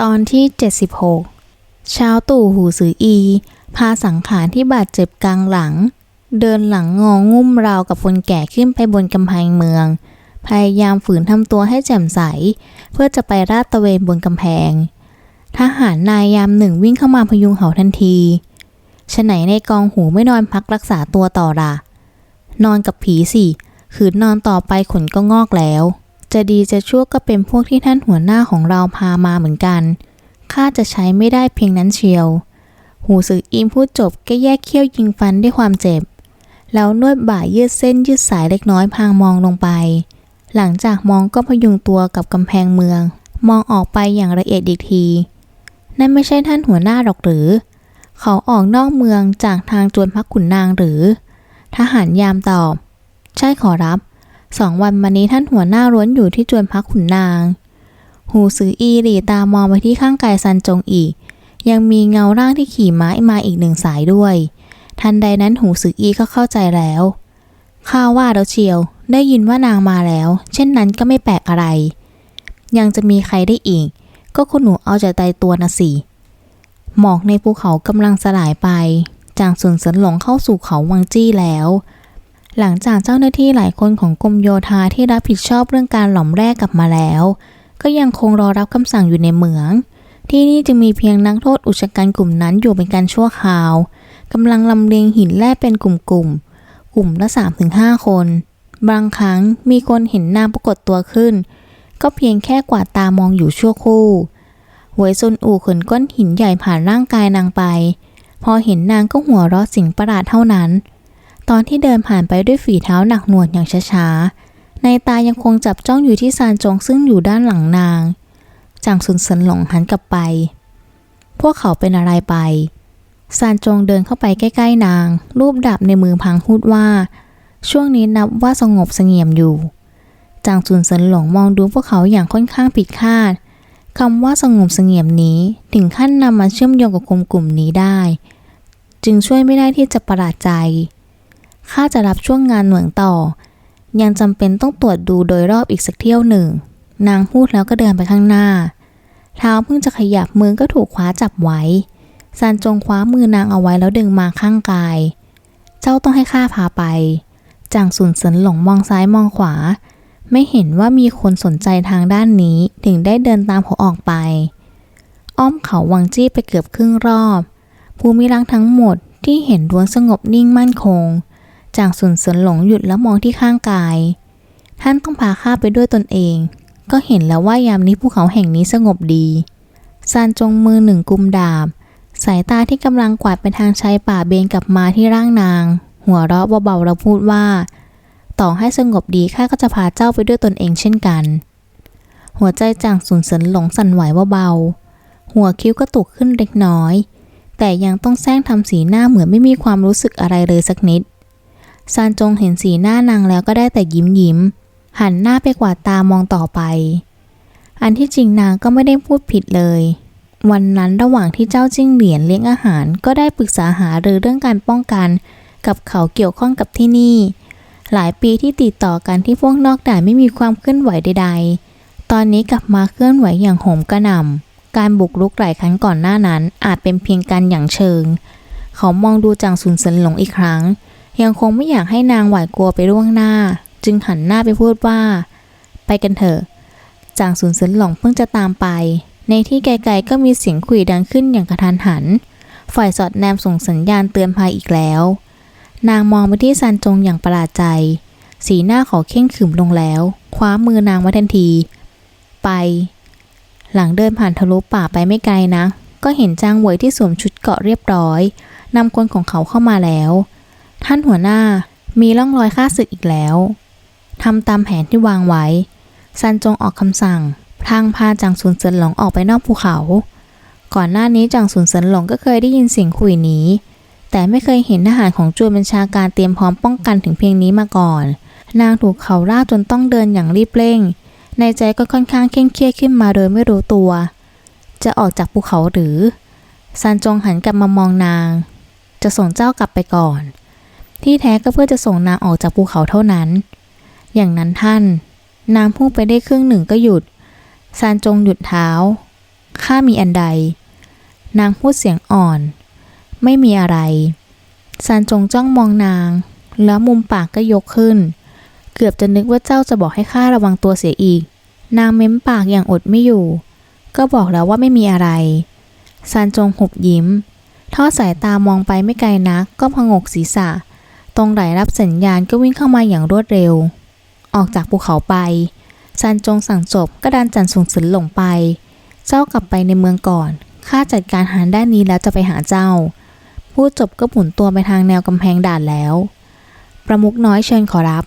ตอนที่ 76ช้าตู่หูสืออี พาสังขารที่บาดเจ็บกลางหลัง เดินหลังงองุ่มราวกับคนแก่ขึ้นไปบนกำแพงเมือง พยายามฝืนทำตัวให้แจ่มใส เพื่อจะไปราดตะเวนบนกำแพง ทหารนายยามหนึ่งวิ่งเข้ามาพยุงเขาทันทีฉไหนในกองหูไม่นอนพักรักษาตัวต่อละนอนกับผีสิขืนนอนต่อไปขนก็งอกแล้ว จะดีจะชั่วก็เป็นพวกที่ท่านหัวหน้าของเราพามาเหมือนกันข้าจะใช้ไม่ได้เพียงนั้นเชียว หูสึกอิมพูดจบก็แยกเขี้ยวยิงฟันด้วยความเจ็บ แล้วนวดบ่ายืดเส้นยืดสายเล็กน้อยพางมองลงไป หลังจากมองก็พยุงตัวกับกำแพงเมือง มองออกไปอย่างละเอียดอีกที นั่นไม่ใช่ท่านหัวหน้าหรอกหรือ เขาออกนอกเมืองจากทางจวนพักขุนนางหรือ ทหารยามตอบ ใช่ขอรับ สองวันมานี้ท่านหัวหน้าร้วนอยู่ที่จวนพักขุนนาง หูสืออีหลีตามองไปที่ข้างกายซันจงอีก ยังมีเงาร่างที่ขี่ม้ามาอีกหนึ่งสายด้วย ทันใดนั้นหูสืออีก็เข้าใจแล้วข้าว่าแล้วเชียว ได้ยินว่านางมาแล้ว เช่นนั้นก็ไม่แปลกอะไร ยังจะมีใครได้อีก ก็คุณหนูเอาใจตายตัวนะสิหมอกในภูเขากำลังสลายไป จางสุนสันหลงเข้าสู่เขาวังจี้แล้ว หลังจากเจ้าหน้าที่หลายคนของกรมโยธาที่รับผิดชอบเรื่องการหล่อมแร่กลับมาแล้ว ก็ยังคงรอรับคำสั่งอยู่ในเหมือง ที่นี่จึงมีเพียงนักโทษอุชกันกลุ่มนั้นอยู่เป็นการชั่วคราวกำลังลำเลียงหินแร่เป็นกลุ่มๆกลุ่มละ3-5 คน บางครั้งมีคนเห็นนางปรากฏตัวขึ้น ก็เพียงแค่กวาดตามองอยู่ชั่วครู่หวยซุนอู่ขนก้อนหินใหญ่ผ่านร่างกายนางไป พอเห็นนางก็หัวเราะสิ่งประหลาดเท่านั้น ตอนที่เดินผ่านไปด้วยฝีเท้าหนักหน่วงอย่างช้าๆ ในตายังคงจับจ้องอยู่ที่ซานจงซึ่งอยู่ด้านหลังนาง จางสุนเซินหลงหันกลับไป พวกเขาเป็นอะไรไป ซานจงเดินเข้าไปใกล้ๆนาง รูปดาบในมือพังพูดว่า ช่วงนี้นับว่าสงบเสงี่ยมอยู่ จางสุนเซินหลงมองดูพวกเขาอย่างค่อนข้างผิดคาดคำว่าสงบเสงี่ยมนี้ถึงขั้นนำมาเชื่อมโยงกับกลุ่มกลุ่มนี้ได้ จึงช่วยไม่ได้ที่จะประหลาดใจ ข้าจะรับช่วงงานเหมืองต่อ ยังจำเป็นต้องตรวจดูโดยรอบอีกสักเที่ยวหนึ่ง นางพูดแล้วก็เดินไปข้างหน้า เท้าเพิ่งจะขยับมือก็ถูกคว้าจับไว้ซานจงคว้ามือนางเอาไว้แล้วดึงมาข้างกาย เจ้าต้องให้ข้าพาไป จางสุนเสินหลงมองซ้ายมองขวา ไม่เห็นว่ามีคนสนใจทางด้านนี้ถึงได้เดินตามเขาออกไป อ้อมเขาวังจี้ไปเกือบครึ่งรอบ ภูมิรังทั้งหมดที่เห็นล้วนสงบนิ่งมั่นคง จางสุนเสินหลงหยุดแล้วมองที่ข้างกาย ท่านต้องพาข้าไปด้วยตนเอง ก็เห็นแล้วว่ายามนี้ภูเขาแห่งนี้สงบดีซานจงมือหนึ่งกุมดาบ สายตาที่กำลังกวาดไปทางชายป่าเบนกลับมาที่ร่างนาง หัวเราะเบาๆแล้วพูดว่า ต่อให้สงบดีข้าก็จะพาเจ้าไปด้วยตนเองเช่นกัน หัวใจจางสุนเสินหลงสั่นไหวเบาๆหัวคิ้วก็ตุกขึ้นเล็กน้อย แต่ยังต้องแซงทำสีหน้าเหมือนไม่มีความรู้สึกอะไรเลยสักนิด ซานจงเห็นสีหน้านางแล้วก็ได้แต่ยิ้มยิ้ม หันหน้าไปกวาดตามองต่อไป อันที่จริงนางก็ไม่ได้พูดผิดเลย วันนั้นระหว่างที่เจ้าจิ้งเหรียญเลี้ยงอาหารก็ได้ปรึกษาหารือเรื่องการป้องกัน กับเขาเกี่ยวข้องกับที่นี่ หลายปีที่ติดต่อกันที่พวกนอกด่านไม่มีความเคลื่อนไหวใด ๆ ตอนนี้กลับมาเคลื่อนไหวอย่างโหมกระหน่ำการบุกรุกหลายครั้งก่อนหน้านั้น อาจเป็นเพียงการอย่างเชิง เขามองดูจางสุนเซินหลงอีกครั้ง ยังคงไม่อยากให้นางหวาดกลัวไปล่วงหน้า จึงหันหน้าไปพูดว่า ไปกันเถอะ จางสุนเซินหลงเพิ่งจะตามไป ในที่ไกลๆก็มีเสียงขุยดังขึ้นอย่างกระทันหัน ฝ่ายสอดแนมส่งสัญญาณเตือนภัยอีกแล้ว นางมองไปที่ซันจงอย่างประหลาดใจ สีหน้าขาเข่งขรึมลงแล้ว คว้ามือนางไว้ทันที ไป หลังเดินผ่านทะลุป่าไปไม่ไกลนะ ก็เห็นจางเวยที่สวมชุดเกาะเรียบร้อยนำคนของเขาเข้ามาแล้ว ท่านหัวหน้ามีร่องรอยฆ่าศึกอีกแล้วทำตามแผนที่วางไว้ ซันจงออกคำสั่งพลางพาจางสุนเซินหลงออกไปนอกภูเขา ก่อนหน้านี้จางสุนเซินหลงก็เคยได้ยินเสียงคุยนี้ แต่ไม่เคยเห็นทหารของจวนบัญชาการเตรียมพร้อมป้องกันถึงเพียงนี้มาก่อน นางถูกเขาล่าจนต้องเดินอย่างรีบเร่ง ในใจก็ค่อนข้างเคร่งเครียดขึ้นมาโดยไม่รู้ตัว จะออกจากภูเขาหรือ ซันจงหันกลับมามองนาง จะส่งเจ้ากลับไปก่อน ที่แท้ก็เพื่อจะส่งนางออกจากภูเขาเท่านั้น อย่างนั้นท่าน นางพุ่งไปได้ครึ่งหนึ่งก็หยุด ซานจงหยุดเท้า ข้ามีอันใด นางพูดเสียงอ่อน ไม่มีอะไรซันจงจ้องมองนาง แล้วมุมปากก็ยกขึ้น เกือบจะนึกว่าเจ้าจะบอกให้ข้าระวังตัวเสียอีก นางเม้มปากอย่างอดไม่อยู่ ก็บอกแล้วว่าไม่มีอะไรซันจงหุบยิ้มทอดสายตามองไปไม่ไกลนักก็พงกศีรษะ ตรงไหลรับสัญญาณก็วิ่งเข้ามาอย่างรวดเร็ว ออกจากภูเขาไปซันจงสั่งจบก็ดันจันสูงสินหลงไป เจ้ากลับไปในเมืองก่อน ข้าจัดการหารด้านนี้แล้วจะไปหาเจ้า พูดจบก็หมุนตัวไปทางแนวกำแพงด่านแล้ว ประมุกน้อยเชิญขอรับ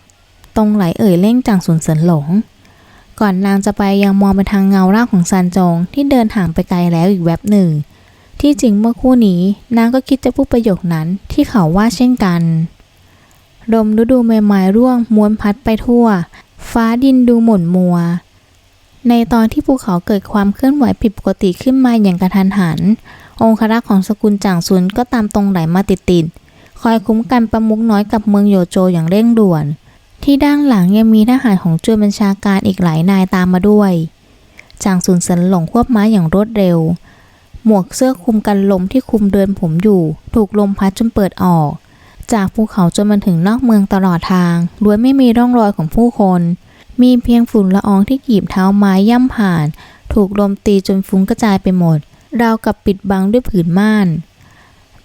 ตรงไหลเอ่ยเร่งจางสูนเสินหลง ก่อนนางจะไปยังมองไปทางเงาร่างของซันจงที่เดินห่างไปไกลแล้วอีกแวบหนึ่ง ที่จริงเมื่อคู่นี้นางก็คิดจะพูดประโยคนั้นที่เขาว่าเช่นกัน ลมฤดูใบไม้ร่วงม้วนพัดไปทั่ว ฟ้าดินดูหม่นมัว ในตอนที่ภูเขาเกิดความเคลื่อนไหวผิดปกติขึ้นมาอย่างกระทันหัน องครักษ์ของสกุลจ่างซุนก็ตามตรงไหลมาติดๆคอยคุ้มกันประมุกน้อยกับเมืองโยโจอย่างเร่งด่วน ที่ด้านหลังยังมีทหารของจวนบัญชาการอีกหลายนายตามมาด้วย จางซุนเซินหลงควบม้าอย่างรวดเร็ว หมวกเสื้อคลุมกันลมที่คลุมเดินผมอยู่ ถูกลมพัดจนเปิดออก จากภูเขาจนมาถึงนอกเมืองตลอดทางล้วนไม่มีร่องรอยของผู้คน มีเพียงฝุ่นละอองที่กีบเท้าไม้ย่ำผ่าน ถูกลมตีจนฟุ้งกระจายไปหมด ราวกับปิดบังด้วยผืนม่าน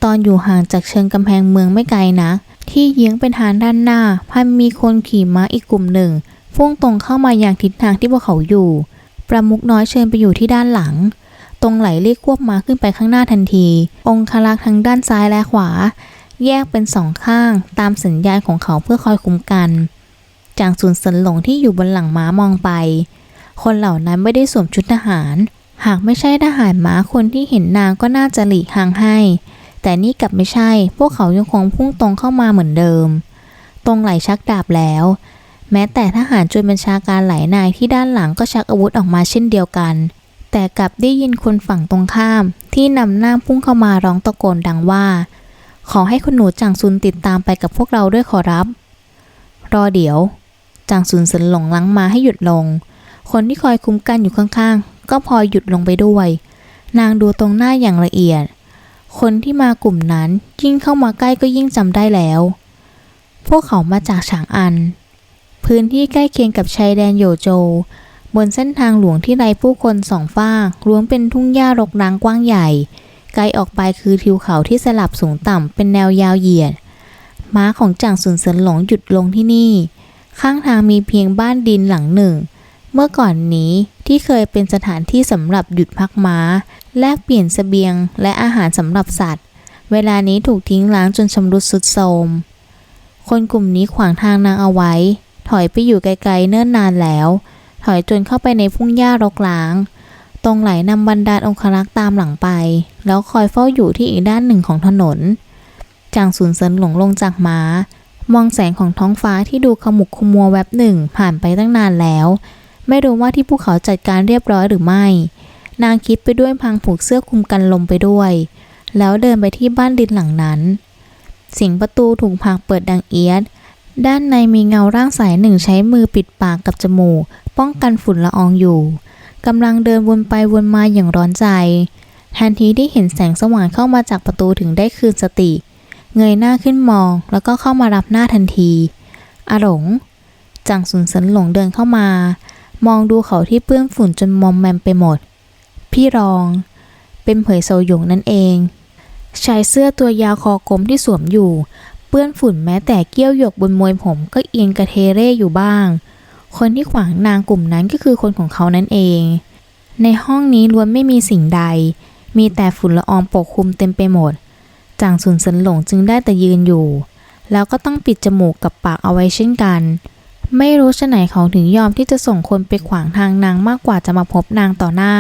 ตอนอยู่ห่างจากเชิงกำแพงเมืองไม่ไกลนักที่เยื้องเป็นทางด้านหน้า พันมีคนขี่ม้าอีกกลุ่มหนึ่งพุ่งตรงเข้ามาอย่างทิศทางที่พวกเขาอยู่ ประมุกน้อยเชิญไปอยู่ที่ด้านหลัง ตรงไหลเรียกควบม้าขึ้นไปข้างหน้าทันที องคลักษ์ทั้งด้านซ้ายและขวา แยกเป็นสองข้างตามสัญญาณของเขาเพื่อคอยคุ้มกัน จางซุนเซินหลงที่อยู่บนหลังม้ามองไป คนเหล่านั้นไม่ได้สวมชุดทหาร หากไม่ใช่ทหารม้าคนที่เห็นนางก็น่าจะหลีกห่างให้ แต่นี่กลับไม่ใช่ พวกเขายังคงพุ่งตรงเข้ามาเหมือนเดิม ตรงไหลชักดาบแล้ว แม้แต่ทหารจวนบัญชาการหลายนายที่ด้านหลังก็ชักอาวุธออกมาเช่นเดียวกัน แต่กลับได้ยินคนฝั่งตรงข้ามที่นำหน้าพุ่งเข้ามาร้องตะโกนดังว่า ขอให้คุณหนูจางซุนติดตามไปกับพวกเราด้วยขอรับ รอเดี๋ยว จางซุนสินหลงลังมาให้หยุดลง คนที่คอยคุ้มกันอยู่ข้างๆ ก็พลอยหยุดลงไปด้วย นางดูตรงหน้าอย่างละเอียด คนที่มากลุ่มนั้นยิ่งเข้ามาใกล้ก็ยิ่งจำได้แล้ว พวกเขามาจากฉางอัน พื้นที่ใกล้เคียงกับชายแดนโยโจ บนเส้นทางหลวงที่ไร้ผู้คนสองฝากล้วนเป็นทุ่งหญ้ารกร้างกว้างใหญ่ ไกลออกไปคือทิวเขาที่สลับสูงต่ำเป็นแนวยาวเหยียด ม้าของจ่างสุนเซินหลงหยุดลงที่นี่ ข้างทางมีเพียงบ้านดินหลังหนึ่ง เมื่อก่อนนี้ที่เคยเป็นสถานที่สำหรับหยุดพักม้า แลกเปลี่ยนเสบียงและอาหารสำหรับสัตว์ เวลานี้ถูกทิ้งล้างจนชำรุดสุดโทรมคนกลุ่มนี้ขวางทางนางเอาไว้ ถอยไปอยู่ไกลๆเนิ่นนานแล้ว ถอยจนเข้าไปในพุ่งหญ้ารกร้าง ตรงไหลนำบรรดาองครักษ์ตามหลังไป แล้วคอยเฝ้าอยู่ที่อีกด้านหนึ่งของถนน จางสูนเซินหลงลงจากม้า มองแสงของท้องฟ้าที่ดูขมุกขมัวแวบหนึ่งผ่านไปตั้งนานแล้ว ไม่รู้ว่าที่ภูเขาจัดการเรียบร้อยหรือไม่ นางคิดไปด้วยพลางผูกเสื้อคลุมกันลมไปด้วย แล้วเดินไปที่บ้านดินหลังนั้นเสียงประตูถูกผลักเปิดดังเอียด ด้านในมีเงาร่างสายหนึ่งใช้มือปิดปากกับจมูก ป้องกันฝุ่นละอองอยู่ กำลังเดินวนไปวนมาอย่างร้อนใจ ทันทีที่เห็นแสงสว่างเข้ามาจากประตูถึงได้คืนสติ เงยหน้าขึ้นมองแล้วก็เข้ามารับหน้าทันทีอาหลงจางสุนเซินหลงเดินเข้ามา มองดูเขาที่เปื้อนฝุ่นจนมอมแมมไปหมด พี่รอง เป็นเผยโซหยงนั่นเองชายเสื้อตัวยาวคอกลมที่สวมอยู่ เปื้อนฝุ่นแม้แต่เกี้ยวหยกบนมวยผมก็เอียงกระเทเร่อยู่บ้าง คนที่ขวางนางกลุ่มนั้นก็คือคนของเขานั่นเอง ในห้องนี้ล้วนไม่มีสิ่งใด มีแต่ฝุ่นละอองปกคลุมเต็มไปหมด จางสุนเซินหลงจึงได้แต่ยืนอยู่ แล้วก็ต้องปิดจมูกกับปากเอาไว้เช่นกัน ไม่รู้ชะไหนเขาถึงยอมที่จะส่งคนไปขวางทางนางมากกว่าจะมาพบนางต่อหน้า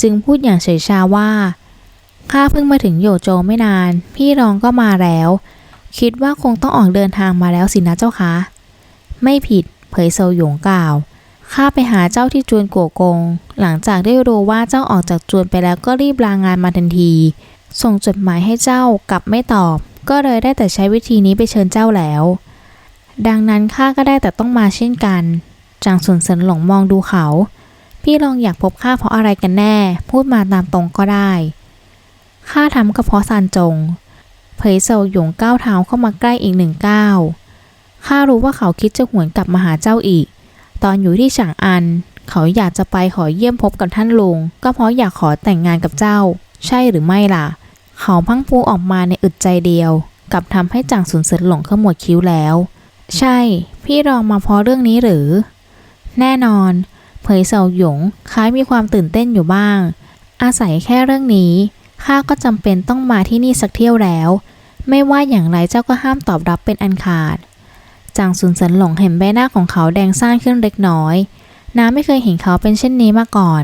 จึงพูดอย่างเฉยชาว่าข้าเพิ่งมาถึงโยโจไม่นาน พี่รองก็มาแล้ว คิดว่าคงต้องออกเดินทางมาแล้วสินะเจ้าคะ ไม่ผิด ผยโซหยงกล่าวข้าไปหาเจ้าที่จวนกัวกง หลังจากได้รู้ว่าเจ้าออกจากจวนไปแล้วก็รีบลางานมาทันที ส่งจดหมายให้เจ้ากลับไม่ตอบ ก็เลยได้แต่ใช้วิธีนี้ไปเชิญเจ้าแล้ว ดังนั้นข้าก็ได้แต่ต้องมาเช่นกัน จางสุนเซินหลงมองดูเขา พี่รองอยากพบข้าเพราะอะไรกันแน่ พูดมาตามตรงก็ได้ข้าทำก็เพราะซานจง เผยเซาหยงก้าวเท้าเข้ามาใกล้อีกหนึ่งก้าว ข้ารู้ว่าเขาคิดจะหวนกลับมาหาเจ้าอีก ตอนอยู่ที่ฉางอัน เขาอยากจะไปขอเยี่ยมพบกับท่านลุง ก็เพราะอยากขอแต่งงานกับเจ้า ใช่หรือไม่ล่ะ เขาพังพูออกมาในอึดใจเดียว กับทำให้จางสุนเสริญหลงขมวดคิ้วแล้ว ใช่ พี่รองมาเพราะเรื่องนี้หรือ แน่นอน เผยเสาหยงคล้ายมีความตื่นเต้นอยู่บ้าง อาศัยแค่เรื่องนี้ข้าก็จำเป็นต้องมาที่นี่สักเที่ยวแล้ว ไม่ว่าอย่างไรเจ้าก็ห้ามตอบรับเป็นอันขาด จางสุนเสันหลงเห็นใบหน้าของเขาแดงซ่านขึ้นเล็กน้อยน้าไม่เคยเห็นเขาเป็นเช่นนี้มาก่อน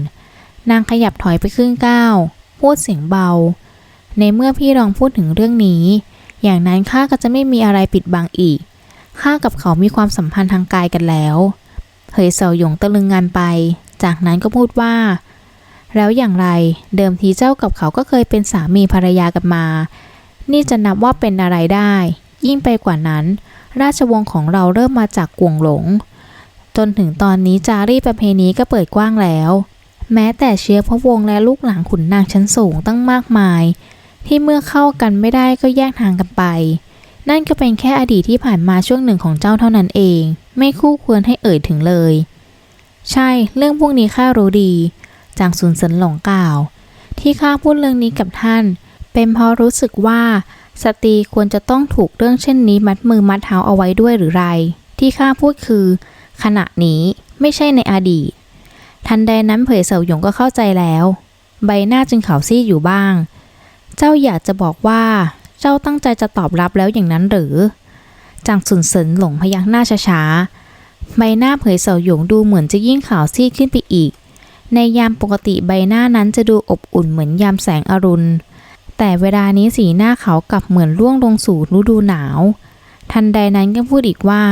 นางขยับถอยไปครึ่งก้าว พูดเสียงเบา ในเมื่อพี่รองพูดถึงเรื่องนี้ อย่างนั้นข้าก็จะไม่มีอะไรปิดบังอีก ข้ากับเขามีความสัมพันธ์ทางกายกันแล้วเผยเสาหยงตะลึงงานไป จากนั้นก็พูดว่า แล้วอย่างไร เดิมทีเจ้ากับเขาก็เคยเป็นสามีภรรยากันมา นี่จะนับว่าเป็นอะไรได้ ยิ่งไปกว่านั้น ราชวงศ์ของเราเริ่มมาจากกวงหลง จนถึงตอนนี้จารีตประเพณีก็เปิดกว้างแล้ว แม้แต่เชื้อพระวงศ์และลูกหลานขุนนางชั้นสูงตั้งมากมาย ที่เมื่อเข้ากันไม่ได้ก็แยกทางกันไป นั่นก็เป็นแค่อดีตที่ผ่านมาช่วงหนึ่งของเจ้าเท่านั้นเอง ไม่คู่ควรให้เอ่ยถึงเลย ใช่เรื่องพวกนี้ข้ารู้ดี จางซุนเซินหลงกล่าว ที่ข้าพูดเรื่องนี้กับท่าน เป็นเพราะรู้สึกว่า สตรีควรจะต้องถูกเรื่องเช่นนี้มัดมือมัดเท้าเอาไว้ด้วยหรือไร ที่ข้าพูดคือ ขณะนี้ไม่ใช่ในอดีต ทันใดนั้นเผยเสาหยงก็เข้าใจแล้ว ใบหน้าจึงขาวซีดอยู่บ้าง เจ้าอยากจะบอกว่า เจ้าตั้งใจจะตอบรับแล้วอย่างนั้นหรือ จางสุนเสินหลงพยักหน้าช้าๆ ใบหน้าเผยเสาหยงดูเหมือนจะยิ่งขาวซีดขึ้นไปอีก ในยามปกติใบหน้านั้นจะดูอบอุ่นเหมือนยามแสงอรุณ แต่เวลานี้สีหน้าเขากลับเหมือนร่วงลงสู่ฤดูหนาว ทันใดนั้นก็พูดอีกว่า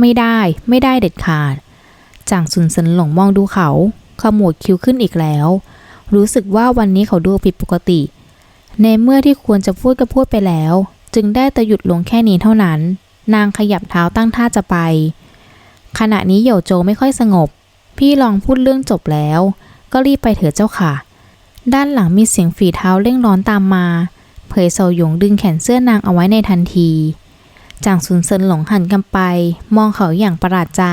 ไม่ได้ ไม่ได้เด็ดขาด จางสุนเซินหลงมองดูเขา ขมวดคิ้วขึ้นอีกแล้ว รู้สึกว่าวันนี้เขาดูผิดปกติ ในเมื่อที่ควรจะพูดก็พูดไปแล้ว จึงได้แต่หยุดลงแค่นี้เท่านั้น นางขยับเท้าตั้งท่าจะไป ขณะนี้เหยวโจไม่ค่อยสงบ พี่ลองพูดเรื่องจบแล้ว ก็รีบไปเถิดเจ้าค่ะ ด้านหลังมีเสียงฝีเท้าเร่งร้อนตามมา เผยเสาหยงดึงแขนเสื้อนางเอาไว้ในทันที จางซุนเซินหลงหันกลับไป มองเขาอย่างประหลาดใจ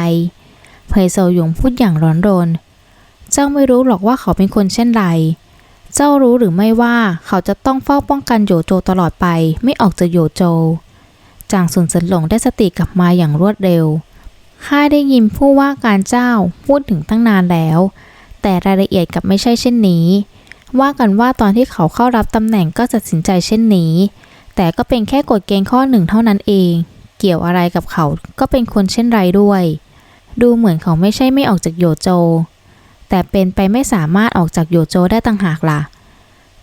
เผยเซาหยงพูดอย่างร้อนรน เจ้าไม่รู้หรอกว่าเขาเป็นคนเช่นไร เจ้ารู้หรือไม่ว่าเขาจะต้องเฝ้าป้องกันโยโจตลอดไปไม่ออกจากโยโจ จางซุนเซินหลงได้สติกลับมาอย่างรวดเร็ว ข้าได้ยินผู้ว่าการเจ้าพูดถึงตั้งนานแล้ว แต่รายละเอียดกลับไม่ใช่เช่นนี้ ว่ากันว่าตอนที่เขาเข้ารับตำแหน่งก็ตัดสินใจเช่นนี้ แต่ก็เป็นแค่กฎเกณฑ์ข้อหนึ่งเท่านั้นเอง เกี่ยวอะไรกับเขาก็เป็นคนเช่นไรด้วย ดูเหมือนเขาไม่ใช่ไม่ออกจากโยโจ แต่เป็นไปไม่สามารถออกจากโยโจได้ต่างหากล่ะ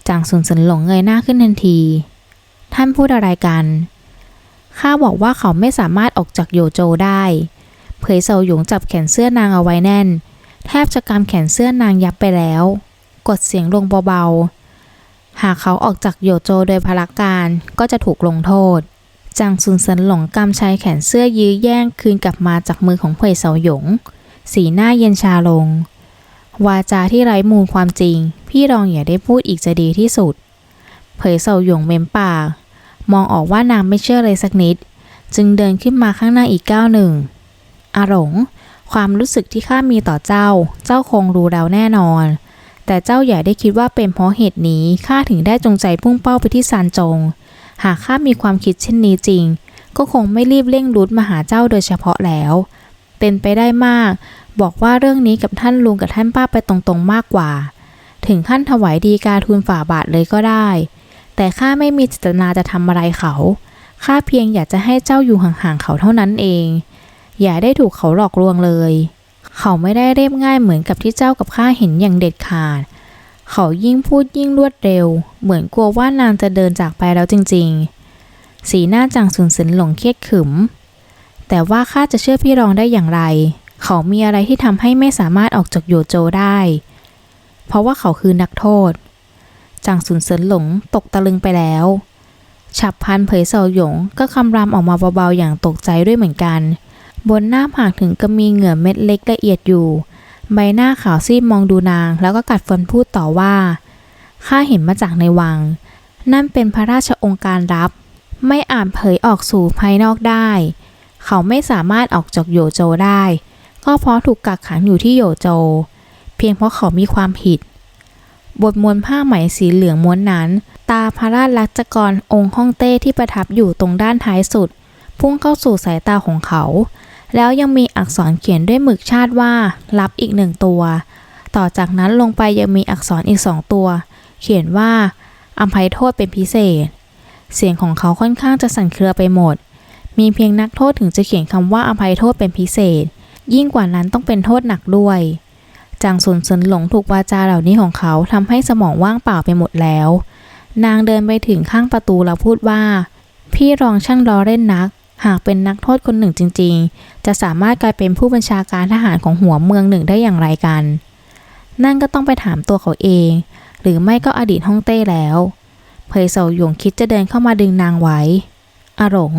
จางสุนสันหลงเงยหน้าขึ้นทันที ท่านพูดอะไรกันข้าบอกว่าเขาไม่สามารถออกจากโยโจได้ เผยเซาหยงจับแขนเสื้อนางเอาไว้แน่น แทบจะกำแขนเสื้อนางยับไปแล้ว กดเสียงลงเบาๆ หากเขาออกจากโยโจโดยพลักการก็จะถูกลงโทษ จางซุนเซินหลงกำชายแขนเสื้อยื้อแย่งคืนกลับมาจากมือของเผยเสาหยง สีหน้าเย็นชาลง วาจาที่ไร้มูลความจริง พี่รองอย่าได้พูดอีกจะดีที่สุด เผยเสาหยงเม้มปาก มองออกว่านางไม่เชื่อเลยสักนิด จึงเดินขึ้นมาข้างหน้าอีกก้าวหนึ่งอาหลงความรู้สึกที่ข้ามีต่อเจ้า เจ้าคงรู้แล้วแน่นอน แต่เจ้าอย่ได้คิดว่าเป็นเพราะเหตุนี้ข้าถึงได้จงใจพุ่งเป้าไปที่ซานจง หากข้ามีความคิดเช่นนี้จริง ก็คงไม่รีบเร่งรุดมาหาเจ้าโดยเฉพาะแล้ว เป็นไปได้มาก บอกว่าเรื่องนี้กับท่านลุงกับท่านป้าไปตรงๆมากกว่า ถึงขั้นถวายดีกาทูลฝ่าบาทเลยก็ได้ แต่ข้าไม่มีเจตนาจะทำอะไรเขาข้าเพียงอยากจะให้เจ้าอยู่ห่างๆเขาเท่านั้นเอง อย่าได้ถูกเขาหลอกลวงเลย เขาไม่ได้เรียบง่ายเหมือนกับที่เจ้ากับข้าเห็นอย่างเด็ดขาด เขายิ่งพูดยิ่งรวดเร็ว เหมือนกลัวว่านางจะเดินจากไปแล้วจริง ๆ สีหน้าจางสุนสินหลงเครียดขึม แต่ว่าข้าจะเชื่อพี่รองได้อย่างไร เขามีอะไรที่ทำให้ไม่สามารถออกจากโยโจได้ เพราะว่าเขาคือนักโทษจางสุนเสินหลงตกตะลึงไปแล้ว ฉับพันเผยเสาหยงก็คำรามออกมาเบาๆอย่างตกใจด้วยเหมือนกัน บนหน้าผากถึงก็มีเหงื่อเม็ดเล็กละเอียดอยู่ ใบหน้าขาวซีดมองดูนาง แล้วก็กัดฟันพูดต่อว่า ข้าเห็นมาจากในวัง นั่นเป็นพระราชองค์การรับ ไม่อาจเผยออกสู่ภายนอกได้ เขาไม่สามารถออกจากโยโจได้ ก็เพราะถูกกักขังอยู่ที่โยโจ เพียงเพราะเขามีความผิด บทมวนผ้าไหมสีเหลืองม้วนนั้น ตาพระราชลักษกรองค์ฮ่องเต้ที่ประทับอยู่ตรงด้านท้ายสุด พุ่งเข้าสู่สายตาของเขา แล้วยังมีอักษรเขียนด้วยหมึกชาติว่า รับอีกหนึ่งตัว ต่อจากนั้นลงไปยังมีอักษรอีกสองตัว เขียนว่าอภัยโทษเป็นพิเศษ เสียงของเขาค่อนข้างจะสั่นเครือไปหมด มีเพียงนักโทษถึงจะเขียนคำว่าอภัยโทษเป็นพิเศษ ยิ่งกว่านั้นต้องเป็นโทษหนักด้วยจางซุนเซินหลงถูกวาจาเหล่านี้ของเขาทำให้สมองว่างเปล่าไปหมดแล้ว นางเดินไปถึงข้างประตูแล้วพูดว่า พี่รองช่างล้อเล่นนัก หากเป็นนักโทษคนหนึ่งจริง ๆ จะสามารถกลายเป็นผู้บัญชาการทหารของหัวเมืองหนึ่งได้อย่างไรกัน นั่นก็ต้องไปถามตัวเขาเอง หรือไม่ก็อดีตฮ่องเต้แล้วเผยเสาหยงคิดจะเดินเข้ามาดึงนางไว้อาหลง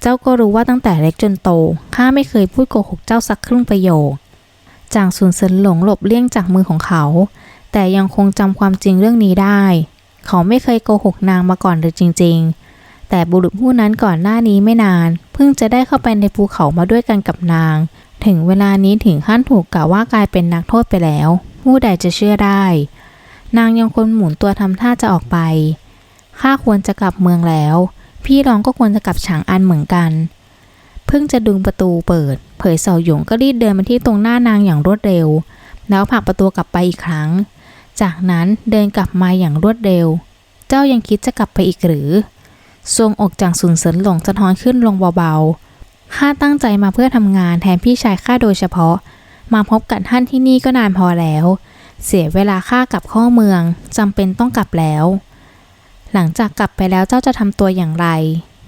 เจ้าก็รู้ว่าตั้งแต่เล็กจนโต ข้าไม่เคยพูดโกหกเจ้าสักครึ่งประโยค จางซุนเซินหลงหลบเลี่ยงจากมือของเขา แต่ยังคงจำความจริงเรื่องนี้ได้ เขาไม่เคยโกหกนางมาก่อนเลยจริง ๆ แต่บุรุษผู้นั้นก่อนหน้านี้ไม่นาน เพิ่งจะได้เข้าไปในภูเขามาด้วยกันกับนาง ถึงเวลานี้ถึงขั้นถูกกล่าวว่ากลายเป็นนักโทษไปแล้ว ผู้ใดจะเชื่อได้ นางยังคงหมุนตัวทำท่าจะออกไป ข้าควรจะกลับเมืองแล้ว พี่รองก็ควรจะกลับฉางอันเหมือนกัน เพิ่งจะดึงประตูเปิด เผยเสาหยงก็รีบเดินมาที่ตรงหน้านางอย่างรวดเร็ว แล้วผลักประตูกลับไปอีกครั้ง จากนั้นเดินกลับมาอย่างรวดเร็ว เจ้ายังคิดจะกลับไปอีกหรือ ทรวงอกจากสุนเสริญหลงสะท้อนขึ้นลงเบาๆ ข้าตั้งใจมาเพื่อทำงานแทนพี่ชายข้าโดยเฉพาะ มาพบกับท่านที่นี่ก็นานพอแล้ว เสียเวลาข้ากลับข้าเมืองจำเป็นต้องกลับแล้ว หลังจากกลับไปแล้วเจ้าจะทำตัวอย่างไร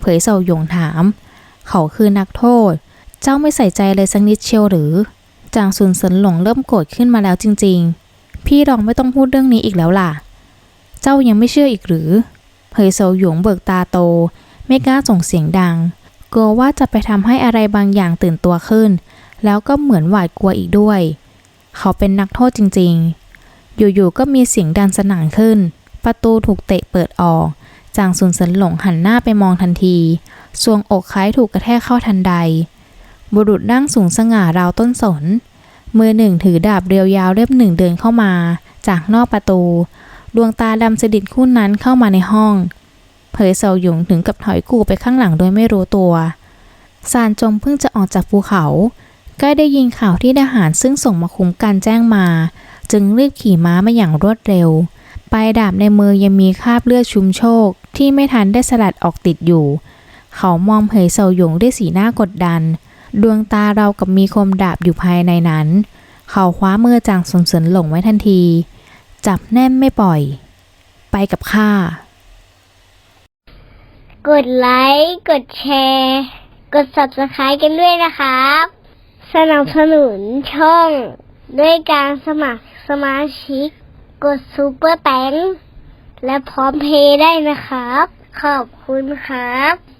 เผยเสาหยงถาม เขาคือนักโทษ เจ้าไม่ใส่ใจเลยสักนิดเชียวหรือ จางซุนเซินหลงเริ่มโกรธขึ้นมาแล้วจริง ๆ พี่รองไม่ต้องพูดเรื่องนี้อีกแล้วล่ะ เจ้ายังไม่เชื่ออีกหรือ เผยเสาหยงเบิกตาโต ไม่กล้าส่งเสียงดัง กลัวว่าจะไปทำให้อะไรบางอย่างตื่นตัวขึ้น แล้วก็เหมือนหวาดกลัวอีกด้วย เขาเป็นนักโทษจริงๆ อยู่ๆก็มีเสียงดังสนั่นขึ้น ประตูถูกเตะเปิดออกจางซุนเซินหลงหันหน้าไปมองทันทีทรวงอกคล้ายถูกกระแทกเข้าทันใด บุรุษนั่งสูงสง่าราวต้นสน มือหนึ่งถือดาบเรียวยาวเล่มหนึ่งเดินเข้ามา จากนอกประตู ดวงตาดำสดิดคู่นั้นเข้ามาในห้อง เผยเสาหยงถึงกับถอยกูไปข้างหลังโดยไม่รู้ตัว ซานจงเพิ่งจะออกจากภูเขาก็ได้ยินข่าวที่ทหารซึ่งส่งมาคุ้มกันแจ้งมา จึงรีบขี่ม้ามาอย่างรวดเร็วปลายดาบในมือยังมีคราบเลือดชุมโชคที่ไม่ทันได้สลัดออกติดอยู่ เขามองเผยเสาหยงด้วยสีหน้ากดดัน ดวงตาเรากับมีคมดาบอยู่ภายในนั้น เขาคว้ามือจางสนเสริญหลงไว้ทันที จับแน่นไม่ปล่อย ไปกับข้า กดไลค์ กดแชร์ กด subscribe กันด้วยนะครับ สนับสนุนช่อง ด้วยการสมัครสมาชิก กดซูเปอร์แตงและพร้อมเพย์ได้นะครับ ขอบคุณครับ